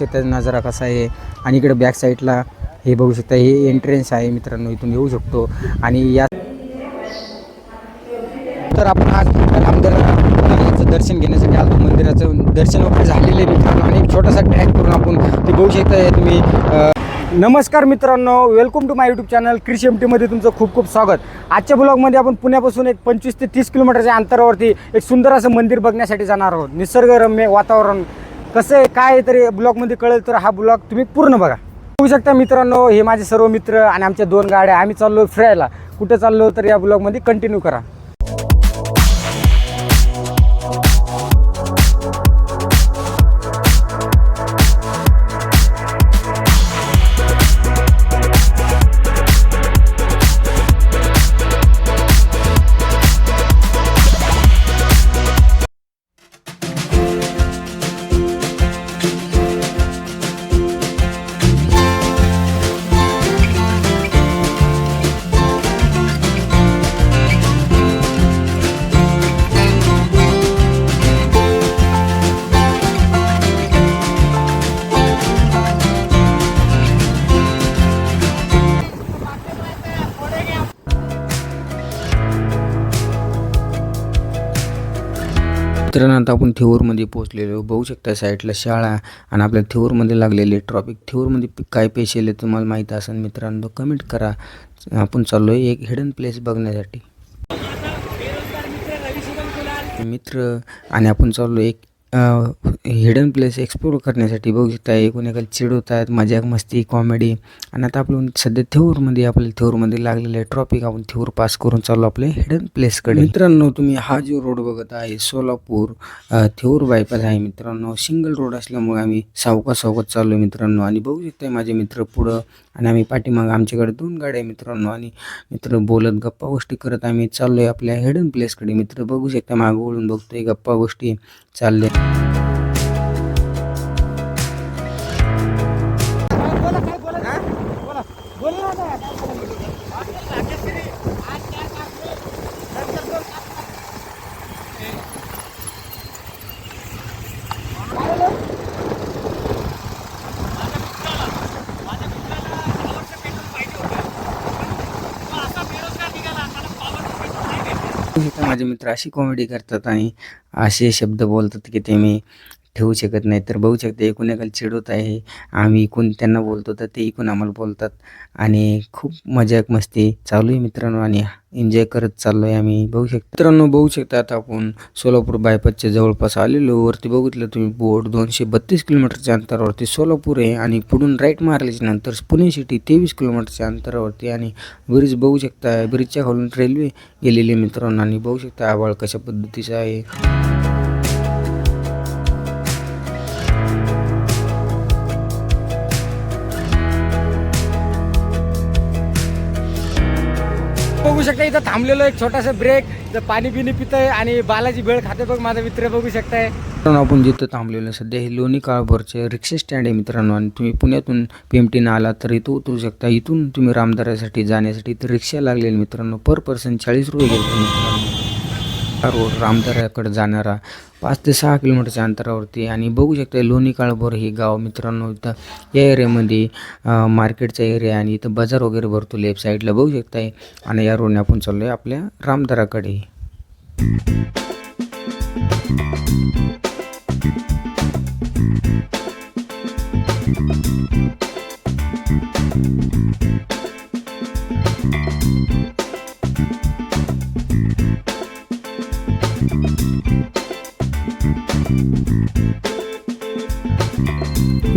त्याचा नजारा कसा आहे? आणि इकडे बॅक साईडला हे बघू शकता हे एंट्रन्स आहे मित्रांनो इथून येऊ शकतो. आणि या तर आपण आज रामदेवाचं दर्शन घेण्यासाठी आलो मंदिराचं दर्शन वगैरे झालेलं आहे मित्रांनो. आणि एक छोटासा ट्रॅक करून आपण ते बघू शकता तुम्ही नमस्कार मित्रांनो. Welcome to my YouTube channel Krish M टीमध्ये तुमचं खूप खूप स्वागत. आजच्या ब्लॉगमध्ये आपण पुण्यापासून एक पंचवीस ते तीस किलोमीटरच्या अंतरावरती एक सुंदर असं मंदिर बघण्यासाठी जाणार आहोत. निसर्गरम्य वातावरण कसं आहे काय तरी ब्लॉगमध्ये कळेल तर हा ब्लॉग तुम्ही पूर्ण बघा. बघू शकता मित्रांनो हे माझे सर्व मित्र आणि आमच्या दोन गाड्या. आम्ही चाललो फिरायला. कुठे चाललो तर या ब्लॉगमध्ये कंटिन्यू करा. मित्रांनो आता आपण थेऊरमध्ये पोहोचलेलो बघू शकता साईडला शाळा आणि आपल्या थेऊरमध्ये लागलेले ट्रॉफिक थेऊरमध्ये काय पेशल आहे तुम्हाला माहीत असेल मित्रांनो कमेंट करा. आपण चाललो आहे एक हिडन प्लेस बघण्यासाठी. मित्र आणि आपण चाललो एक हिडन प्लेस एक्सप्लोर करण्यासाठी बघू शकता. एकूण चिडवतात चिडवत आहेत मजाक मस्ती कॉमेडी आणि आता आपण सध्या थेऊरमध्ये आपल्या थेऊरमध्ये लागलेले ट्रॉपिक आपण थेऊर पास करून चाललो आपल्या हिडन प्लेसकडे मित्रांनो तुम्ही हा जो रोड बघत आहे सोलापूर थेऊर बायपास आहे मित्रांनो. सिंगल रोड असल्यामुळे आम्ही सावका सावकात चाललो आहे मित्रांनो. आणि बघू शकता माझे मित्र पुढं आणि आम्ही पाठीमागं आमच्याकडे दोन गाड्या आहे मित्रांनो. आणि मित्र बोलत गप्पा गोष्टी करत आम्ही चाललो आहे आपल्या हिडन प्लेसकडे मित्र बघू शकता मागं वळून बघतोय गप्पा गोष्टी. चालल्या. बघू माझे मित्र अशी कॉमेडी करतात आणि असे शब्द बोलतात की ते मी ठेवू शकत नाही. तर बघू शकते एकूण एकाला चिडवत आहे. आम्ही इकून त्यांना बोलतो तर ते इकून आम्हाला बोलतात. आणि खूप मजाक मस्ती चालू आहे मित्रांनो आणि एन्जॉय करत चाललो आहे आम्ही. बघू शकता. मित्रांनो बघू शकता आता आपण सोलापूर बायपासच्या जवळपास आलेलो. वरती बघितलं तुम्ही बोर्ड दोनशे बत्तीस किलोमीटरच्या अंतरावरती सोलापूर आहे आणि पुढून राईट मारल्याच्या नंतर पुणे सिटी तेवीस किलोमीटरच्या अंतरावरती आणि ब्रिज बघू शकता. ब्रिजच्या खालून रेल्वे गेलेली मित्रांनो आणि बघू शकता आवाळ कशा पद्धतीचा आहे. शकता इथं थांबलेलो एक छोटासा ब्रेक इथं पाणी बिनी आहे आणि बालाजी भेळ खाते बघ माझा मित्र बघू शकताय. मित्रांनो आपण जिथं थांबलेलो सध्या हे लोणी काळभरचे रिक्षा स्टँड आहे मित्रांनो. आणि तुम्ही पुण्यातून पेमटीनं आला तर इथं उतरू शकता. इथून तुम्ही रामदारासाठी जाण्यासाठी इथं रिक्षा लागलेली मित्रांनो. पर पर्सन चाळीस रुपये गेले मित्रांनो. रोड रामदाराकडे जाणारा पाच ते सहा किलोमीटरच्या अंतरावरती. आणि बघू शकता लोणी काळभोर हे गाव मित्रांनो इथं या एरियामध्ये मार्केटचा एरिया आणि इथं बाजार वगैरे भरतो लेफ्ट साईडला बघू शकताय आणि या रोडने आपण चाललो आहे आपल्या रामदाराकडे.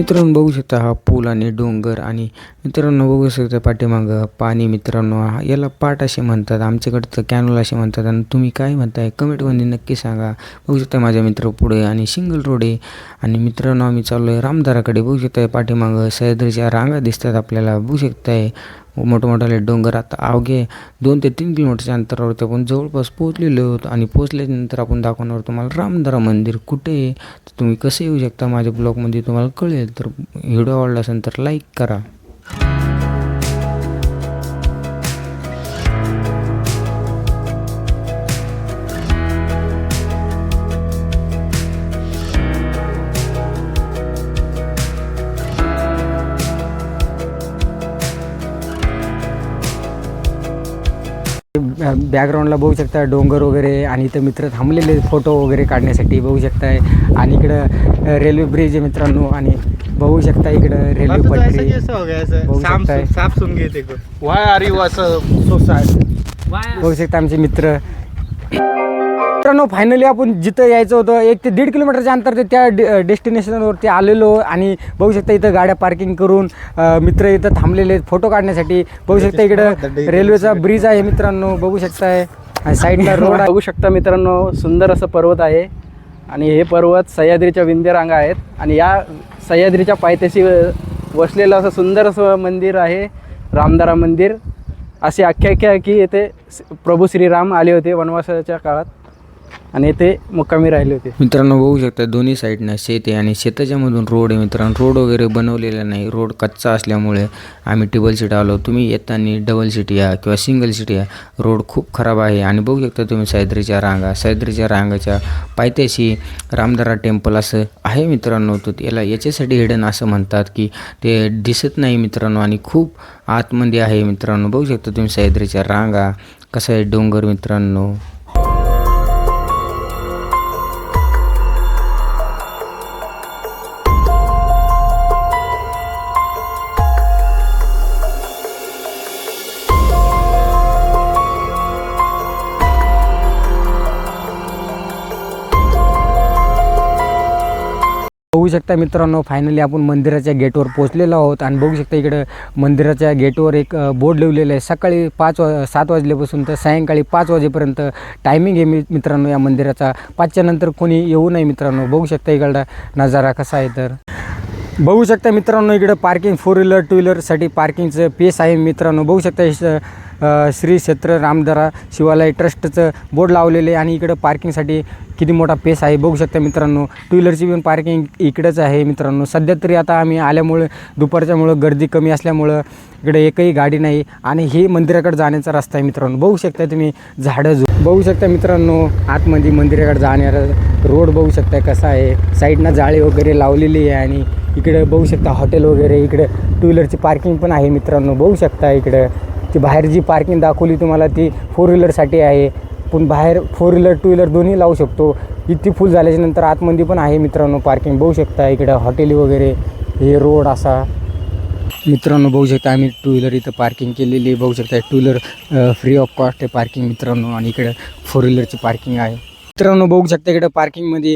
मित्रांनो बघू शकता हा पूल आणि डोंगर आणि मित्रांनो बघू शकता पाठीमागं पाणी मित्रांनो हा- याला पाट असे म्हणतात आमच्याकडे तर कॅनोल असे म्हणतात आणि तुम्ही काय म्हणताय कमेंटमध्ये नक्की सांगा. बघू शकता माझ्या मित्र पुढे आणि सिंगल रोड आहे आणि मित्रांनो आम्ही चाललो आहे रामदाराकडे बघू शकताय पाठीमागं सह्याद्रीच्या रांगा दिसतात आपल्याला. बघू शकताय मोठमोठाले डोंगर आता अवघे दोन ते तीन किलोमीटरच्या अंतरावरती आपण जवळपास पोहोचलेलो आहोत. आणि पोहोचल्यानंतर आपण दाखवणार तुम्हाला रामदारा मंदिर कुठे आहे? तर तुम्ही कसं येऊ शकता माझ्या ब्लॉगमध्ये तुम्हाला कळेल. तर व्हिडिओ आवडला असेल तर लाईक करा. बॅकग्राऊंडला बघू शकता डोंगर वगैरे आणि इथं मित्र थांबलेले फोटो वगैरे काढण्यासाठी बघू शकताय. आणि इकडं रेल्वे ब्रिज आहे मित्रांनो आणि बघू शकता इकडं रेल्वे पटरी. बघू शकता आमचे मित्र मित्रांनो फायनली आपण जिथं यायचं होतं एक ते दीड किलोमीटरच्या अंतर ते त्या डे डेस्टिनेशनवरती आलेलो आणि बघू शकता इथं गाड्या पार्किंग करून मित्र इथं थांबलेले आहेत फोटो काढण्यासाठी. बघू शकता इकडं रेल्वेचा ब्रिज आहे मित्रांनो बघू शकताय. आणि साईडला रोड बघू शकता मित्रांनो सुंदर असं पर्वत आहे. आणि हे पर्वत सह्याद्रीच्या विंध्य रांगा आहेत. आणि या सह्याद्रीच्या पायथ्याशी वसलेलं असं सुंदर असं मंदिर आहे रामदारा मंदिर. अशी आख्यायिका आहे की येथे प्रभू श्रीराम आले होते वनवासाच्या काळात. आणि येथे मुक्कामी राहिले होते. मित्रांनो बघू शकता दोन्ही साईडनं शेत आहे आणि शेताच्या मधून रोड आहे मित्रांनो. रोड वगैरे बनवलेला नाही. रोड कच्चा असल्यामुळे आम्ही टेबल सीट आलो. तुम्ही येताना डबल सीट या किंवा सिंगल सीट या. रोड खूप खराब आहे. आणि बघू शकता तुम्ही सह्याद्रीच्या रांगा. सह्याद्रीच्या रांगाच्या पायथ्याशी रामदारा टेम्पल असं आहे मित्रांनो. तो याला याच्यासाठी हिडन असं म्हणतात की ते दिसत नाही मित्रांनो आणि खूप आतमध्ये आहे मित्रांनो. बघू शकता तुम्ही सह्याद्रीच्या रांगा. कसं आहे डोंगर मित्रांनो. बघू शकता मित्रांनो फायनली आपण मंदिराच्या गेटवर पोचलेलो आहोत आणि बघू शकता इकडं मंदिराच्या गेटवर एक बोर्ड लिवलेलं आहे. सकाळी पाच वा सात वाजल्यापासून तर सायंकाळी पाच वाजेपर्यंत टायमिंग आहे मी मित्रांनो या मंदिराचा. पाचच्या नंतर कोणी येऊ नये मित्रांनो. बघू शकता इकडं नजारा कसा आहे तर. बघू शकता मित्रांनो इकडं पार्किंग फोर व्हीलर टू व्हीलरसाठी पार्किंगचं पेस आहे मित्रांनो. बघू शकता श्री क्षेत्र रामदरा शिवालय ट्रस्टचं बोर्ड लावलेले आहे आणि इकडं पार्किंगसाठी किती मोठा पेस आहे बघू शकता मित्रांनो. टू व्हीलरची पण पार्किंग इकडंच आहे मित्रांनो. सध्या तरी आता आम्ही आल्यामुळे दुपारच्यामुळं गर्दी कमी असल्यामुळं इकडे एकही गाडी नाही आणि हे मंदिराकडे जाण्याचा रस्ता आहे मित्रांनो. बघू शकता तुम्ही झाडं झु बघू शकता मित्रांनो आतमध्ये मंदिराकडे जाणारा रोड बघू शकता कसा आहे. साईडनं जाळी वगैरे लावलेली आहे आणि इकडे बघू शकता हॉटेल वगैरे इकडे टू व्हीलरची पार्किंग पण आहे मित्रांनो. बघू शकता इकडं. ती बाहेर जी पार्किंग दाखवली तुम्हाला ती फोर व्हीलरसाठी आहे. पण बाहेर फोर व्हीलर टू व्हीलर दोन्ही लावू शकतो. इतकी फुल झाल्याच्यानंतर आतमध्ये पण आहे मित्रांनो पार्किंग बघू शकता इकडं हॉटेल वगैरे हे रोड असा. मित्रांनो बघू शकता आम्ही टू व्हीलर इथं पार्किंग केलेली आहे. बघू शकता two wheeler free of cost आहे पार्किंग मित्रांनो आणि इकडे फोर व्हीलरची पार्किंग आहे. मित्रांनो बघू शकता इकडं पार्किंगमध्ये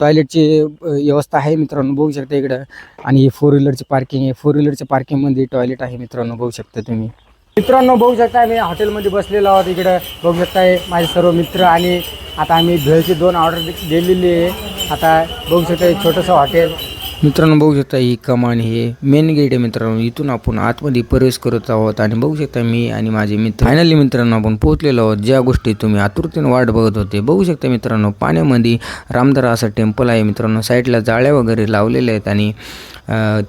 टॉयलेटची व्यवस्था आहे मित्रांनो बघू शकता इकडं. आणि फोर व्हीलरची पार्किंग आहे. फोर व्हीलरच्या पार्किंगमध्ये टॉयलेट आहे मित्रांनो बघू शकता तुम्ही. मित्रांनो बघू शकता मी हॉटेलमध्ये बसलेलो आहोत इकडं. बघू शकता माझे सर्व मित्र आणि आता आम्ही भेळची दोन ऑर्डर दिलेली आहे. आता बघू शकता एक छोटंसं हॉटेल मित्रांनो बघू शकता ही कमान हे मेन गेट आहे मित्रांनो. इथून आपण आतमध्ये प्रवेश करत आहोत आणि बघू शकता मी आणि माझे मित्र फायनली मित्रांनो आपण पोहोचलेलो आहोत. ज्या गोष्टी तुम्ही आतुरतेने वाट बघत होते बघू शकता मित्रांनो पाण्यामध्ये रामदारा असं टेम्पल आहे मित्रांनो. साईडला जाळ्या वगैरे लावलेल्या आहेत आणि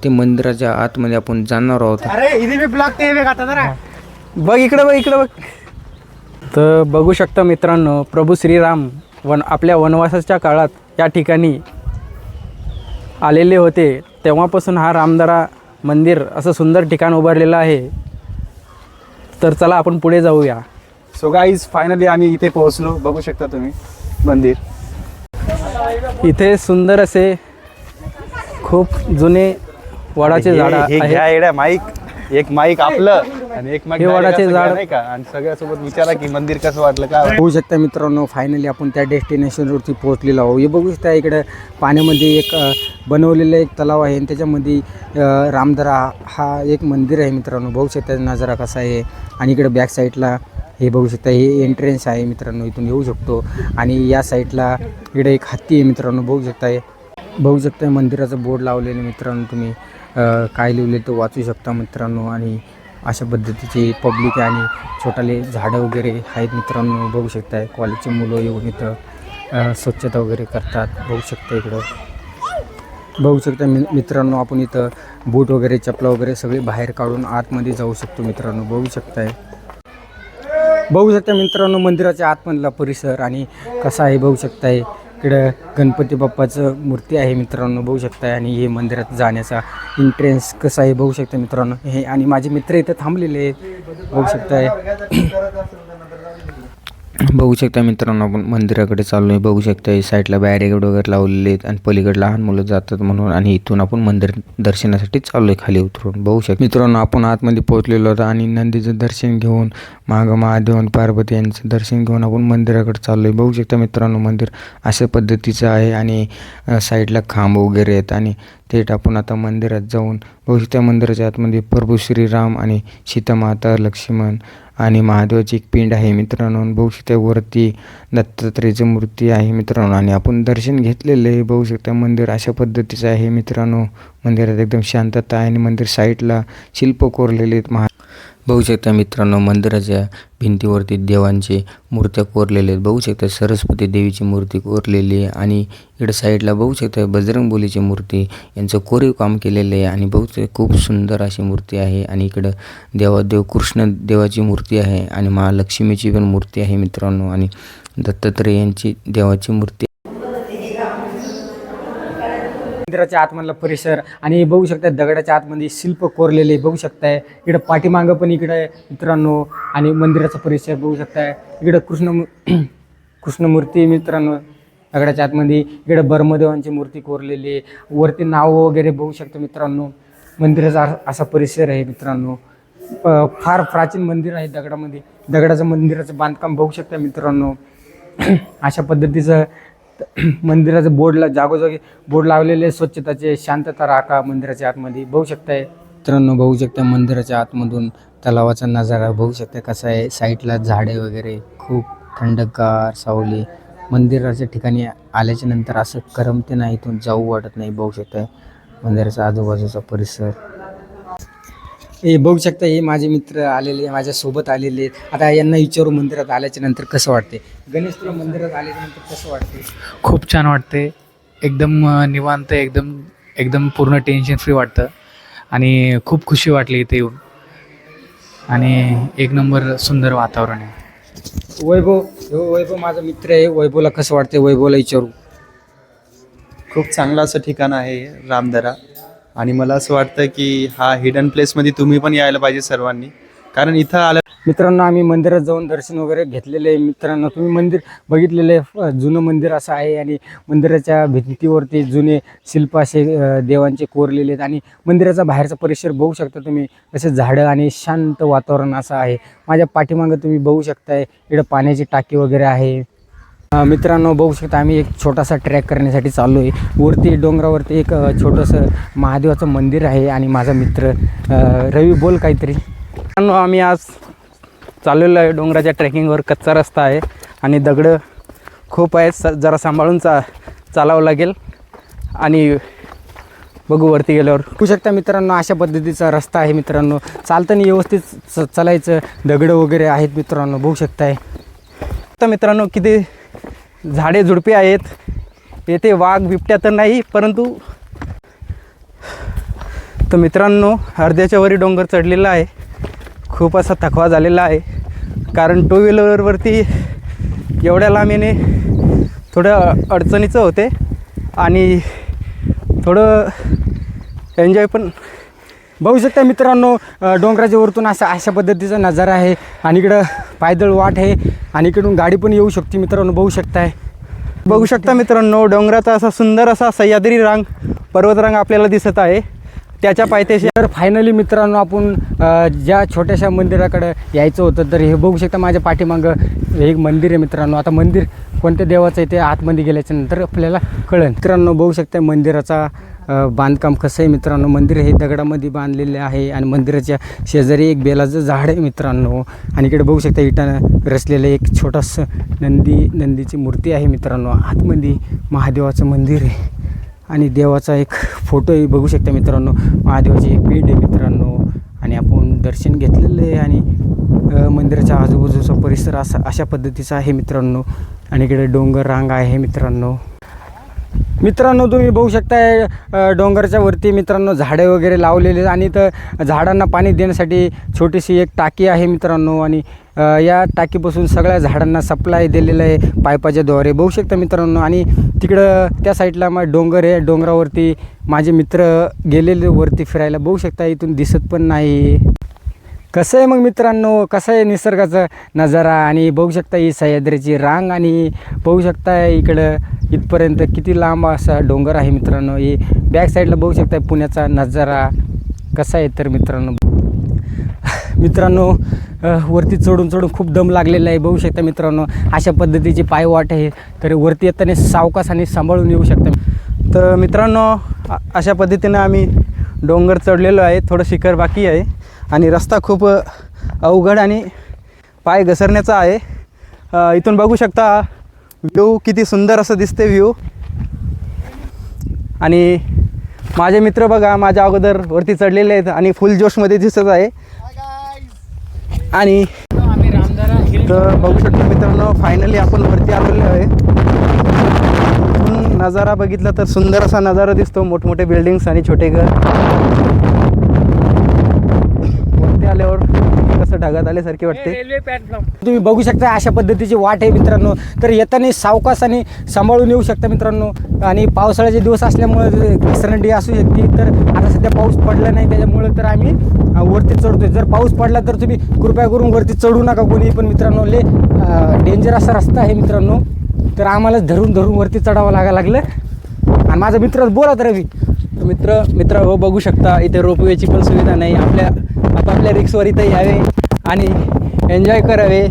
ते मंदिराच्या आतमध्ये आपण जाणार आहोत. अरे बघ इकडं बघ इकडं बघ. तर बघू शकता मित्रांनो प्रभू श्रीराम वन आपल्या वनवासाच्या काळात या ठिकाणी आलेले होते. तेव्हापासून हा रामदारा मंदिर असं सुंदर ठिकाण उभारलेलं आहे. तर चला आपण पुढे जाऊया. सो गाईज फायनली आम्ही इथे पोहोचलो. बघू शकता तुम्ही मंदिर. इथे सुंदर असे खूप जुने वडाचे झाड माईक. एक माईक आपलं. आणि एक हे वडाचे झाड. नाही का? आणि सगळ्यासोबत विचारा की मंदिर कसं वाटलं काय बघू शकता मित्रांनो फायनली आपण त्या डेस्टिनेशनवरती पोहोचलेलो आहोत. हे बघू शकता इकडं पाण्यामध्ये एक बनवलेलं एक तलाव आहे आणि त्याच्यामध्ये रामदरा हा एक मंदिर आहे मित्रांनो. बघू शकता नजारा कसा आहे. आणि इकडं बॅक साईडला हे बघू शकता हे एंट्रन्स आहे मित्रांनो इथून येऊ शकतो. आणि या साईडला इकडे एक हत्ती आहे मित्रांनो बघू शकता. हे बघू शकता मंदिराचं बोर्ड लावलेलं मित्रांनो तुम्ही. काय लिहिले ते वाचू शकता मित्रांनो. आणि अशा पद्धतीची पब्लिक आहे आणि छोटाले झाडं वगैरे आहेत मित्रांनो बघू शकताय. कॉलेजचे मुलं येऊन इथं स्वच्छता वगैरे करतात. बघू शकता इकडं. बघू शकता मि मित्रांनो आपण इथं बूट वगैरे चपला वगैरे सगळे बाहेर काढून आतमध्ये जाऊ शकतो मित्रांनो. बघू शकताय. बघू शकता मित्रांनो मंदिराच्या आतमधला परिसर आणि कसा आहे बघू शकताय. इकडं गणपती बाप्पाचं मूर्ती आहे मित्रांनो बघू शकताय. आणि हे मंदिरात जाण्याचा एंट्रन्स कसा आहे बघू शकता मित्रांनो. हे आणि माझे मित्र इथं थांबलेले आहेत. बघू शकताय. बघू शकता मित्रांनो आपण मंदिराकडे चाललो आहे बघू शकता साईडला बॅरिगेड वगैरे लावलेले आहेत आणि पलीकडे लहान मुलं जातात म्हणून आणि इथून आपण मंदिर दर्शनासाठी चाललो आहे खाली उतरून. बघू शकता. मित्रांनो आपण आतमध्ये पोहोचलेलो होतो आणि नंदीचं दर्शन घेऊन मागं महादेव आणि पार्वती यांचं दर्शन घेऊन आपण मंदिराकडे चाललो आहे बघू शकता मित्रांनो मंदिर अशा पद्धतीचं आहे आणि साईडला खांब वगैरे आहेत आणि थेट आपण आता मंदिरात जाऊन बघू शकता मंदिराच्या आतमध्ये प्रभू श्रीराम आणि सीतामाता लक्ष्मण आणि महादेवाची एक पिंड आहे मित्रांनो. बघू शकता वरती दत्तात्रेयची मूर्ती आहे मित्रांनो. आणि आपण दर्शन घेतलेलं आहे. बघू शकता मंदिर अशा पद्धतीचं आहे मित्रांनो. मंदिरात एकदम शांतता आहे आणि मंदिर साईडला शिल्प कोरलेले आहेत. महा बघू शकता मित्रांनो मंदिराच्या भिंतीवरती देवांची मूर्त्या कोरलेल्या आहेत. बघू शकता सरस्वती देवीची मूर्ती कोरलेली आहे आणि इकडे साईडला बघू शकता बजरंगबलीची मूर्ती यांचं कोरीव काम केलेलं आहे आणि बघू खूप सुंदर अशी मूर्ती आहे आणि इकडं देवादेव कृष्ण देवाची मूर्ती आहे आणि महालक्ष्मीची पण मूर्ती आहे मित्रांनो आणि दत्तात्रय यांची देवाची मूर्ती मंदिराच्या आतमधला परिसर आणि बघू शकता दगडाच्या आतमध्ये शिल्प कोरलेले बघू शकताय. इकडं पाठीमागं पण इकडे मित्रांनो. आणि मंदिराचा परिसर बघू शकताय. इकडं कृष्ण कृष्णमूर्ती मित्रांनो. दगडाच्या आतमध्ये इकडे बर्मदेवांची मूर्ती कोरलेली आहे. वरती नाव वगैरे बघू शकतो मित्रांनो. मंदिराचा असा- परिसर आहे मित्रांनो. फार प्राचीन मंदिर आहे दगडामध्ये. दगडाचं मंदिराचं बांधकाम बघू शकता मित्रांनो. अशा पद्धतीचं मंदिराचं बोर्डला जागोजागी बोर्ड लावलेले स्वच्छताचे. शांतता राखा मंदिराच्या आतमध्ये. बघू शकताय मित्रांनो बघू शकता मंदिराच्या आतमधून तलावाचा नजारा. बघू शकता कसा आहे. साईडला झाडे वगैरे. खूप थंडगार सावली. मंदिराच्या ठिकाणी आल्याच्यानंतर असं करमते नाही इथून जाऊ वाटत नाही. बघू शकता मंदिराचा आजूबाजूचा परिसर. हे बघू शकता हे माझे मित्र आलेले माझ्यासोबत आलेले आहेत. आता यांना विचारू मंदिरात आल्याच्यानंतर कसं वाटते गणेश तुला मंदिरात आल्याच्यानंतर कसं वाटते खूप छान वाटते एकदम निवांत एकदम एकदम पूर्ण टेन्शन फ्री वाटतं. आणि खूप खुशी वाटली इथे येऊन. आणि एक नंबर सुंदर वातावरण आहे. वैभव हो वैभव माझा मित्र आहे. वैभवला कसं वाटते वैभवला विचारू. खूप चांगलं असं ठिकाण आहे रामदरा. आणि मला असं वाटतं की हा हिडन प्लेसमध्ये तुम्ही पण यायला पाहिजे सर्वांनी. कारण इथं आलं मित्रांनो आम्ही मंदिरात जाऊन दर्शन वगैरे घेतलेले आहे. मित्रांनो तुम्ही मंदिर बघितलेलं आहे. जुनं मंदिर असं आहे आणि मंदिराच्या भिंतीवरती जुने शिल्प असे देवांचे कोरलेले आहेत. आणि मंदिराचा बाहेरचा परिसर बघू शकता तुम्ही. असे झाडं आणि शांत वातावरण असं आहे. माझ्या पाठीमागं तुम्ही बघू शकताय. इकडं पाण्याची टाकी वगैरे आहे. मित्रांनो बघू शकता आम्ही एक छोटासा ट्रॅक करण्यासाठी चाललो आहे वरती डोंगरावरती एक छोटंसं महादेवाचं मंदिर आहे आणि माझा मित्र रवी बोल काहीतरी. मित्रांनो आम्ही आज चाललेलो आहे डोंगराच्या ट्रेकिंगवर कच्चा रस्ता आहे आणि दगडं खूप आहेत. स जरा सांभाळून चा चालावं लागेल. आणि बघू वरती गेल्यावर. बघू शकता मित्रांनो अशा पद्धतीचा रस्ता आहे मित्रांनो. चालताना व्यवस्थित च चालायचं. दगडं वगैरे आहेत मित्रांनो बघू शकताय. आता मित्रांनो किती झाडे झुडपे आहेत. येथे वाघ बिबट्या तर नाही परंतु तर मित्रांनो अर्ध्याच्या वरी डोंगर चढलेला आहे. खूप असा थकवा झालेला आहे. कारण टू व्हीलरवरती एवढ्या लांबीने थोडं अडचणीचं होते. आणि थोडं एन्जॉय पण बघू शकता मित्रांनो डोंगराच्या वरतून असा अशा पद्धतीचा नजारा आहे आणि इकडं पायदळ वाट आहे आणि इकडून गाडी पण येऊ शकते मित्रांनो बघू शकताय. बघू शकता मित्रांनो डोंगराचा असा सुंदर असा सह्याद्री रांग पर्वतरांग आपल्याला दिसत आहे. त्याच्या पायथ्याशी तर फायनली मित्रांनो आपण ज्या छोट्याशा मंदिराकडे यायचं होतं तर हे बघू शकता माझ्या पाठीमागं हे एक मंदिर आहे मित्रांनो. आता मंदिर कोणत्या देवाचं आहे ते आतमध्ये गेल्याच्यानंतर आपल्याला कळेल. मित्रांनो बघू शकता मंदिराचा बांधकाम कसं आहे मित्रांनो? मंदिर हे दगडामध्ये बांधलेले आहे आणि मंदिराच्या शेजारी एक बेलाचं झाड आहे मित्रांनो. आणि इकडे बघू शकता इटानं रचलेलं एक छोटंसं नंदी नंदीची मूर्ती आहे मित्रांनो. आतमध्ये महादेवाचं मंदिर आहे. आणि देवाचा एक फोटोही बघू शकता मित्रांनो. महादेवाची एक पीठ आहे मित्रांनो. आणि आपण दर्शन घेतलेलं आहे आणि मंदिराच्या आजूबाजूचा परिसर असा अशा पद्धतीचा आहे मित्रांनो. आणि इकडे डोंगर रांग आहे मित्रांनो. मित्रांनो तुम्ही बघू शकताय डोंगरच्या वरती मित्रांनो झाडे वगैरे लावलेले आणि तर झाडांना पाणी देण्यासाठी छोटीशी एक टाकी आहे मित्रांनो आणि या टाकीपासून सगळ्या झाडांना सप्लाय दिलेलं आहे पायपाच्या द्वारे. बघू शकता मित्रांनो आणि तिकडं त्या साईडला मग डोंगर आहे. डोंगरावरती माझे मित्र गेलेले वरती फिरायला. बघू शकता इथून दिसत पण नाही. कसं आहे मग मित्रांनो? कसं आहे निसर्गाचा नजारा? आणि बघू शकता ही सह्याद्रीची रांग आणि बघू शकता इकडं इथपर्यंत किती लांब असा डोंगर आहे मित्रांनो. हे बॅक साईडला बघू शकता पुण्याचा नजारा कसा आहे तर मित्रांनो. मित्रांनो वरती चढून चढून खूप दम लागलेला आहे. बघू शकता मित्रांनो अशा पद्धतीची पायवाट आहे. तर वरती येताना सावकास आणि सांभाळून येऊ शकता. तर मित्रांनो अशा पद्धतीनं आम्ही डोंगर चढलेलो आहे. थोडं शिखर बाकी आहे. आणि रस्ता खूप अवघड आणि पाय घसरण्याचा आहे. इथून बघू शकता व्ह्यू किती सुंदर असं दिसते व्ह्यू. आणि माझे मित्र बघा माझ्या अगोदर वरती चढलेले आहेत आणि फुल जोशमध्ये दिसत आहे. आणि तर बघू शकतो मित्रांनो फायनली आपण वरती आलेलो आहे. इथून नजारा बघितला तर सुंदर असा नजारा दिसतो मोठमोठे बिल्डिंग्स आणि छोटे घर. आल्यावर कसं ढगात आल्यासारखे वाटते? तुम्ही बघू शकता अशा पद्धतीची वाट आहे मित्रांनो. तर येताना सावकाश आणि सांभाळून येऊ शकता मित्रांनो. आणि पावसाळ्याचे दिवस असल्यामुळे घसरंडी असू शकते तर आता सध्या पाऊस पडला नाही त्याच्यामुळे तर आम्ही वरती चढतोय. जर पाऊस पडला तर तुम्ही कृपया करून वरती चढू नका कोणी पण मित्रांनो ले डेंजर असा रस्ता आहे मित्रांनो. तर आम्हाला धरून धरून वरती चढावं लागा लागलं. आणि माझा मित्र बोला तर रवी. तर मित्र मित्र हो बघू शकता. इथे रोपवेची पण सुविधा नाही. आपल्या आपल्या रिक्सवर इथे यावे आणि एन्जॉय करावे.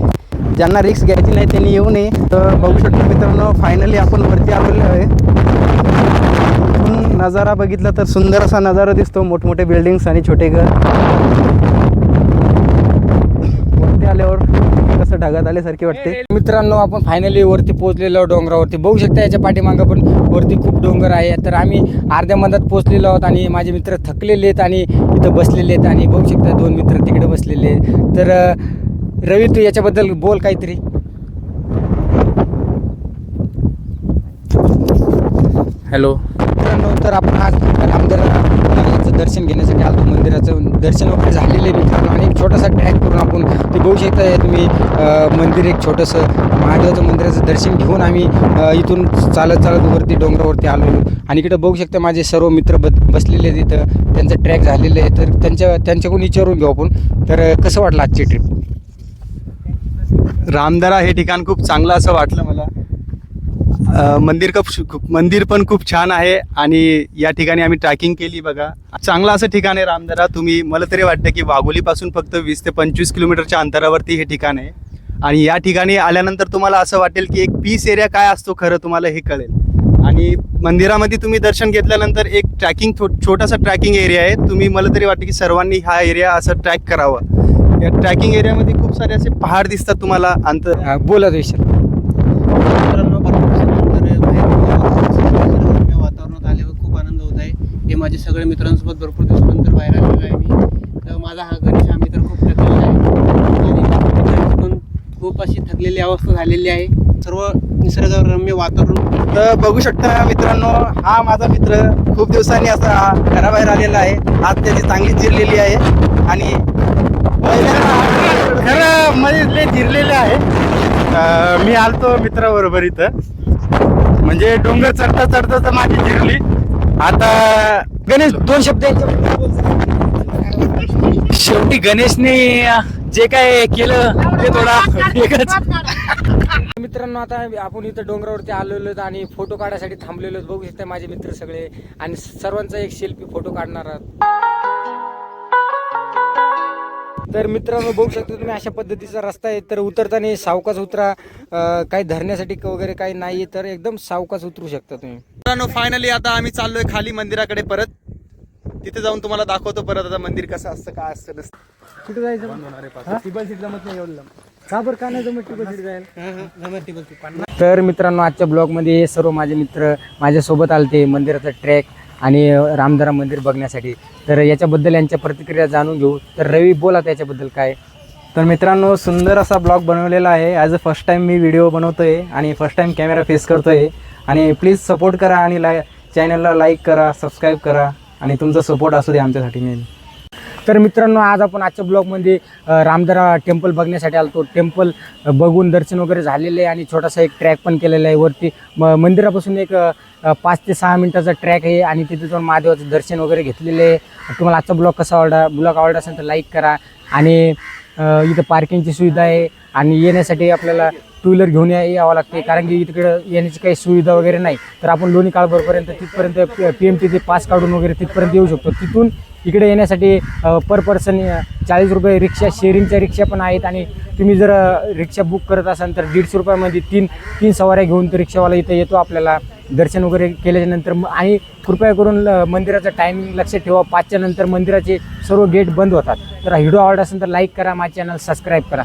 ज्यांना रिक्स घ्यायची नाही त्यांनी येऊ नये. तर बघू शकतो मित्रांनो फायनली आपण वरती आलेलो आहे. इथून नजारा बघितला तर सुंदर असा नजारा दिसतो. मोठमोठे बिल्डिंग्स आणि छोटे घर. वरती आल्यावर कसं ढगात आल्यासारखे वाटते. मित्रांनो आपण फायनली वरती पोहोचलेलो आहोत डोंगरावरती. बघू शकता याच्या पाठीमागं पण वरती खूप डोंगर आहे. तर आम्ही अर्ध्या मधात पोहोचलेलो आहोत आणि माझे मित्र थकलेले आहेत आणि इथं बसलेले आहेत आणि बघू शकता दोन मित्र तिकडे बसलेले आहेत. तर रवी तू याच्याबद्दल बोल काहीतरी. हॅलो मित्रांनो तर आपण आज रामदेवाचं दर्शन घेण्यासाठी आलो मंदिराचं. दर्शन वगैरे झालेलं आहे मित्रांनो आणि एक छोटासा ट्रॅक करून आपण ते बघू शकता. तुम्ही मंदिर एक छोटंसं महादेवाचं मंदिराचं दर्शन घेऊन आम्ही इथून चालत चालत वरती डोंगरावरती आलो. आणि इकडं बघू शकता माझे सर्व मित्र ब बसलेले आहेत इथं. त्यांचं ट्रॅक झालेलं आहे. तर त्यांच्या त्यांच्याकडून विचारून घेऊ आपण. तर कसं वाटलं आजची ट्रिप रामदरा हे ठिकाण खूप चांगलं असं वाटलं मला. मंदिर खूप मंदिर पण खूप छान आहे आणि या ठिकाणी आम्ही ट्रॅकिंग केली बघा. चांगलं असं ठिकाण आहे रामदरा. तुम्ही मला तरी वाटतं की वाघोलीपासून फक्त वीस ते पंचवीस किलोमीटरच्या अंतरावरती हे ठिकाण आहे. आणि या ठिकाणी आल्यानंतर तुम्हाला असं वाटेल की एक पीस एरिया काय असतो खरं तुम्हाला हे कळेल. आणि मंदिरामध्ये तुम्ही दर्शन घेतल्यानंतर एक ट्रॅकिंग छोटासा ट्रॅकिंग एरिया आहे. तुम्ही मला तरी वाटतं की सर्वांनी हा एरिया असं ट्रॅक करावा. या ट्रॅकिंग एरियामध्ये खूप सारे असे पहाड दिसतात तुम्हाला. अंतर बोला विषय मित्रांनो भरपूर दिवसानंतर बाहेर निसर्गरम्य वातावरणात आल्यावर खूप आनंद होत आहे हे माझे सगळे मित्रांसोबत भरपूर दिवसानंतर बाहेर आलेलो आहे मी. तर माझा हा गणेश हा मित्र खूप थकलेला आहे. आणि पण खूप अशी थकलेली अवस्था झालेली आहे. सर्व निसर्गरम्य वातावरण. तर बघू शकता मित्रांनो हा माझा मित्र खूप दिवसांनी असा हा घराबाहेर आलेला आहे. आज त्याची चांगली जिरलेली आहे. आणि घरामध्ये लय जिरलेले आहे. मी आलतो मित्राबरोबर इथं. म्हणजे डोंगर चढता चढता तर माझी जिरली आता गणेश दोन शब्द याच्याबद्दल बोल. शेवटी गणेशने जे काय केलं ते थोडा वेगळंच. मित्रांनो आता आपण इथं डोंगरावरती आलेलो आहोत आणि फोटो काढायसाठी थांबलेलो आहोत बघू शकता माझे मित्र सगळे. आणि सर्वांचा एक सेल्फी फोटो काढणार आहात. तर मित्रांनो बघू शकता तुम्ही अशा पद्धतीचा रस्ता आहे. तर उतरताना सावकाश उतरा. काही धरण्यासाठी वगैरे काही नाही तर एकदम सावकाश उतरू शकता तुम्ही. मित्रांनो फायनली आता आम्ही चाललोय खाली मंदिराकडे परत. तिथे जाऊन तुम्हाला दाखवतो परत आता मंदिर कसं असतं काय असतं नसतं. कुठे जायचं? टिबल सीट जमत नाही एवढं का बरं का नाही जमत टिबल सीट जायला? तर मित्रांनो आजच्या ब्लॉगमध्ये हे सर्व माझे मित्र माझ्यासोबत आलते मंदिराचा ट्रॅक आणि रामधरा मंदिर बघण्यासाठी. तर याच्याबद्दल यांच्या प्रतिक्रिया जाणून घेऊ. तर रवी बोला त्याच्याबद्दल काय? तर मित्रांनो सुंदर असा ब्लॉग बनवलेला आहे. ॲज अ फर्स्ट टाईम मी व्हिडिओ बनवतो आहे आणि फर्स्ट टाईम कॅमेरा फेस करतो आहे आणि प्लीज सपोर्ट करा आणि लाय चॅनलला लाईक करा सबस्क्राईब करा. आणि तुमचा सपोर्ट असू दे आमच्यासाठी मेन तर मित्रांनो आज आपण आजच्या ब्लॉगमध्ये रामदरा टेम्पल बघण्यासाठी आलो तो टेम्पल बघून दर्शन वगैरे झालेलं आहे आणि छोटासा एक ट्रॅक पण केलेला आहे. वरती म मंदिरापासून एक पाच ते सहा मिनटाचा ट्रॅक आहे आणि तिथे जाऊन महादेवाचं दर्शन वगैरे घेतलेले आहे. तुम्हाला आजचा ब्लॉग कसा आवडला ब्लॉग आवडला असेल तर लाईक करा आणि इथं पार्किंगची सुविधा आहे आणि येण्यासाठी आपल्याला टू व्हीलर घेऊन या यावं लागते. कारण की तिकडं येण्याची काही सुविधा वगैरे नाही. तर आपण लोणी काळभरपर्यंत तिथपर्यंत पी एम टी ते पास काढून वगैरे तिथपर्यंत येऊ शकतो. तिथून इकडे येण्यासाठी पर पर्सन चाळीस रुपये रिक्षा शेअरिंगच्या रिक्षा पण आहेत आणि तुम्ही जर रिक्षा बुक करत असाल तर दीडशे रुपयामध्ये तीन तीन सवाऱ्या घेऊन तो रिक्षावाला इथं येतो आपल्याला दर्शन वगैरे केल्याच्यानंतर. आणि कृपया करून मंदिराचा मंदिराचं टायमिंग लक्षात ठेवा. पाचच्या नंतर मंदिराचे सर्व गेट बंद होतात. तर व्हिडिओ आवडला असेल तर लाईक करा माझ्या चॅनल सबस्क्राईब करा.